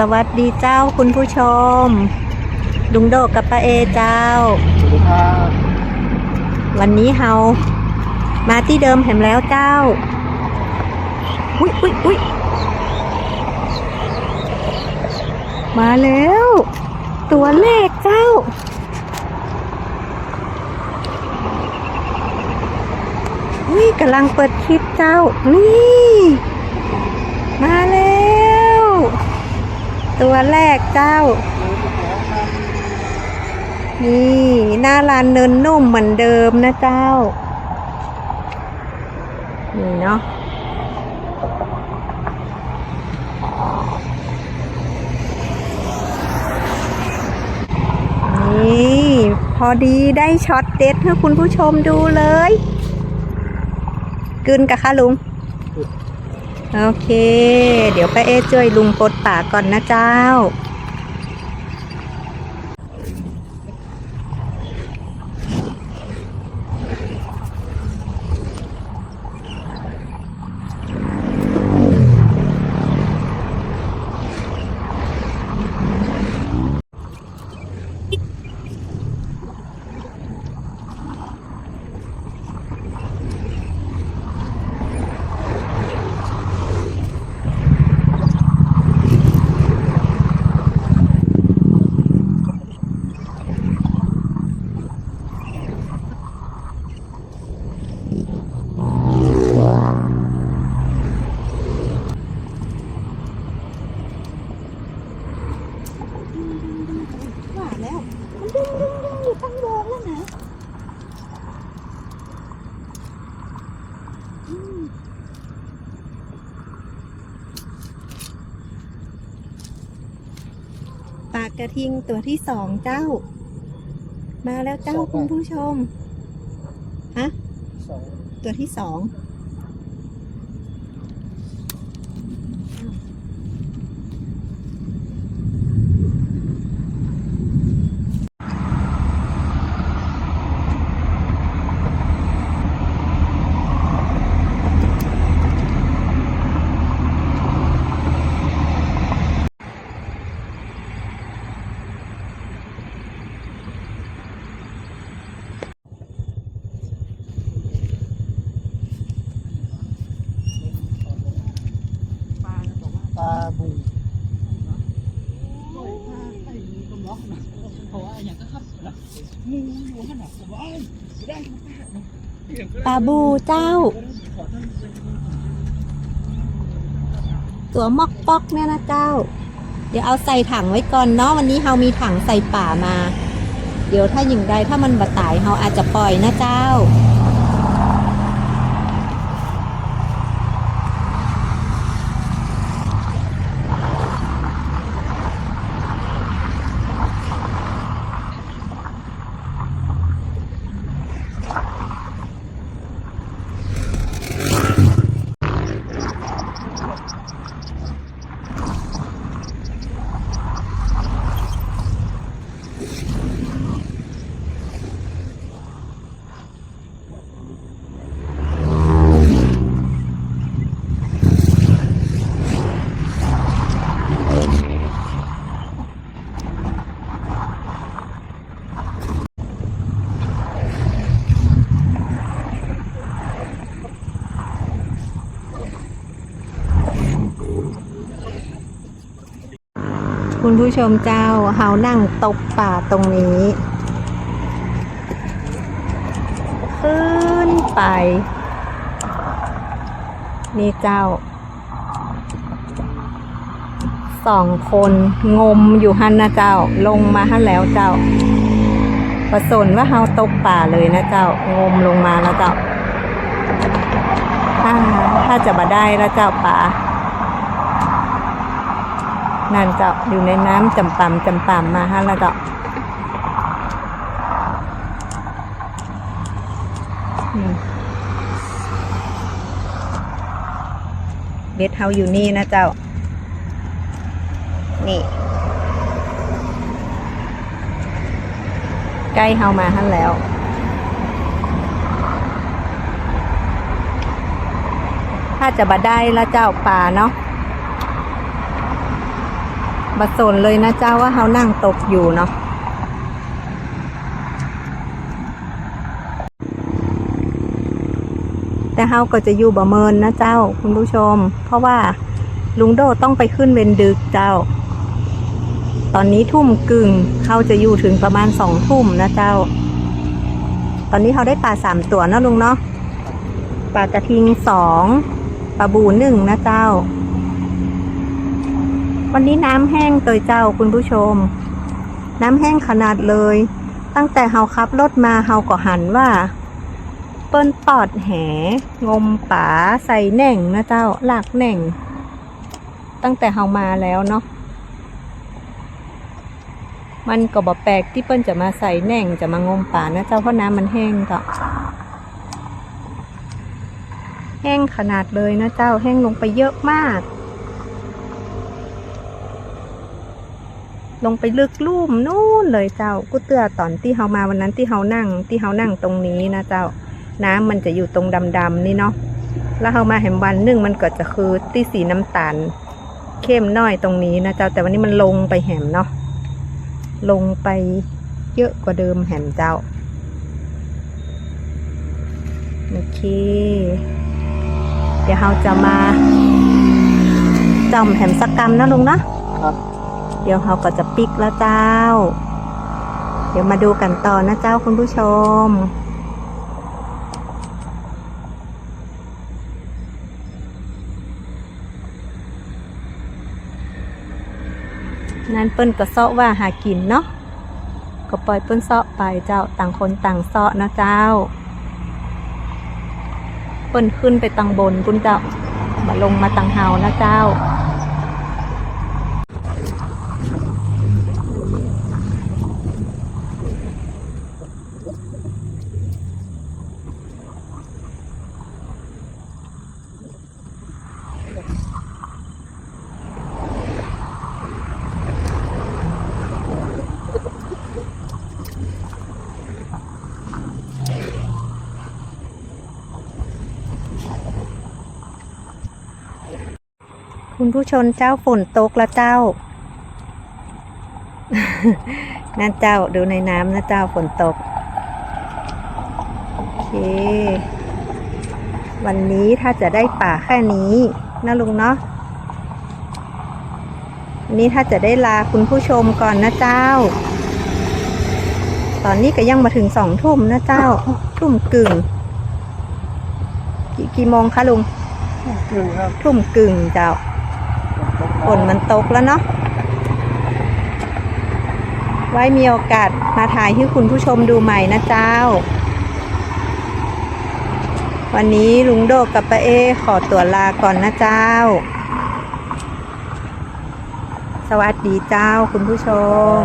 สวัสดีเจ้าคุณผู้ชมลุงโดกกับป้าเอเจ้า สวัสดีครับวันนี้เฮามาที่เดิมแหมแล้วเจ้า อุ้ยอุ้ยอุ้ยมาแล้ว ตัวเลขเจ้า อุ้ยกำลังเปิดคลิปเจ้า นี่ มาแล้ว ตัวแรกเจ้า นี่หน้าร้านเนินนุ่มเหมือนเดิมนะเจ้า นี่เนาะนี่พอดีได้ช็อตเด็ดให้คุณผู้ชมดูเลย กึนกับค่ะลุง โอเค เดี๋ยวป้าเอ๊ช่วยลุงปลดป่าก่อนนะเจ้า ว่าแล้ว มันดึงดึงดึงอยู่ตั้งโดนแล้วนะอืมปากกระทิงตัวที่สองเจ้า มาแล้วเจ้าคุณผู้ชม ฮะสองตัวที่สอง ปลาบู เพราะว่าอย่างก็ครับมูอยู่ขนาดผม ว่าได้ปลาบูเจ้า ตัวมอกปอกเนี่ยนะเจ้า เดี๋ยวเอาใส่ถังไว้ก่อนเนาะวันนี้เฮามีถังใส่ป่ามา เดี๋ยวถ้าอย่างใดถ้ามันบาตายเฮาอาจจะปล่อยนะเจ้า คุณผู้ชมเจ้าเฮานั่งตกป่าตรงนี้ขึ้นไป นี่เจ้าสองคนงมอยู่หันนะเจ้า ลงมาหันแล้วเจ้าประสนว่าเฮาตกป่าเลยนะเจ้างมลงมาแล้วเจ้าถ้าถ้าจะมาได้แล้วเจ้าป่า นั่นเจ้าอยู่ในน้ำจำปำจำปำมาฮะแล้วเจ้าเบสเฮาอยู่นี่นะเจ้า นี่ ใกล้เฮามาฮั่นแล้วถ้าจะบาได้ล้วเจ้าป่าเนาะ บัดสนเลยนะเจ้าว่าเฮานั่งตกอยู่เนาะแต่เฮาก็จะอยู่บ่เมินนะเจ้าคุณผู้ชม เพราะว่าลุงโดต้องไปขึ้นเวนดึกเจ้า ตอนนี้ทุ่มกึ่งเขาจะอยู่ถึงประมาณสองทุ่มนะเจ้า ตอนนี้เขาได้ปลาสามตัวนะลุงเนาะปลากระทิงสองปลาบูหนึ่งนะเจ้า วันนี้น้ำแห้งเตยเจ้าคุณผู้ชม น้ำแห้งขนาดเลย ตั้งแต่เฮาขับรถมาเฮาก็หันว่า เปิ้นปอดแห งมป่าใส่แหน่งนะเจ้าหลากแหน่ง ตั้งแต่เฮามาแล้วเนาะมันก็บ่แปลกที่เปิ้นจะมาใส่แหน่งจะมางมป่านะเจ้าเพราะน้ำมันแห้งก็แห้งขนาดเลยนะเจ้าแห้งลงไปเยอะมาก ลงไปลึกลุ่มนู่นเลยเจ้ากูเตือตอนที่เฮามาวันนั้นที่เฮานั่งที่เฮานั่งตรงนี้นะเจ้า น้ำมันจะอยู่ตรงดำๆนี่เนาะแล้วเฮามาแหมวันหนึ่งมันก็จะคือที่สีน้ำตาล เข้มน้อยตรงนี้นะเจ้าแต่วันนี้มันลงไปแหมเนาะลงไปเยอะกว่าเดิมแหมเจ้าโอเค เดี๋ยวเราจะมาจอมแหมสักกรรมนะลุงนะครับ เดี๋ยวเราก็จะปิกแล้วเจ้า เดี๋ยวมาดูกันต่อนะเจ้าคุณผู้ชม นั่นเปิ้นก็เซาะว่าหากินเนาะ ก็ปล่อยเปิ้นเซาะไปเจ้าต่างคนต่างเซาะนะเจ้า เปิ้นขึ้นไปตังบนปุ้นเจ้า มาลงมาตังเฮานะเจ้า คุณผู้ชนเจ้าฝนตกแล้วเจ้า นั่นเจ้าดูในน้ำนะเจ้าฝนตก โอเค วันนี้ถ้าจะได้ป่าแค่นี้นะลุงเนาะวันนี้ถ้าจะได้ลาคุณผู้ชมก่อนนะเจ้า ตอนนี้ก็ยังมาถึงสองทุ่มนะเจ้า ทุ่มกึ่ง กี่กี่โมงคะลุงกึ่งครับ ทุ่มกึ่งเจ้า ฝนมันตกแล้วเนาะไว้มีโอกาสมาถ่ายให้คุณผู้ชมดูใหม่นะเจ้า วันนี้ลุงโดกกับป้าเอขอตัวลาก่อนนะเจ้า สวัสดีเจ้าคุณผู้ชม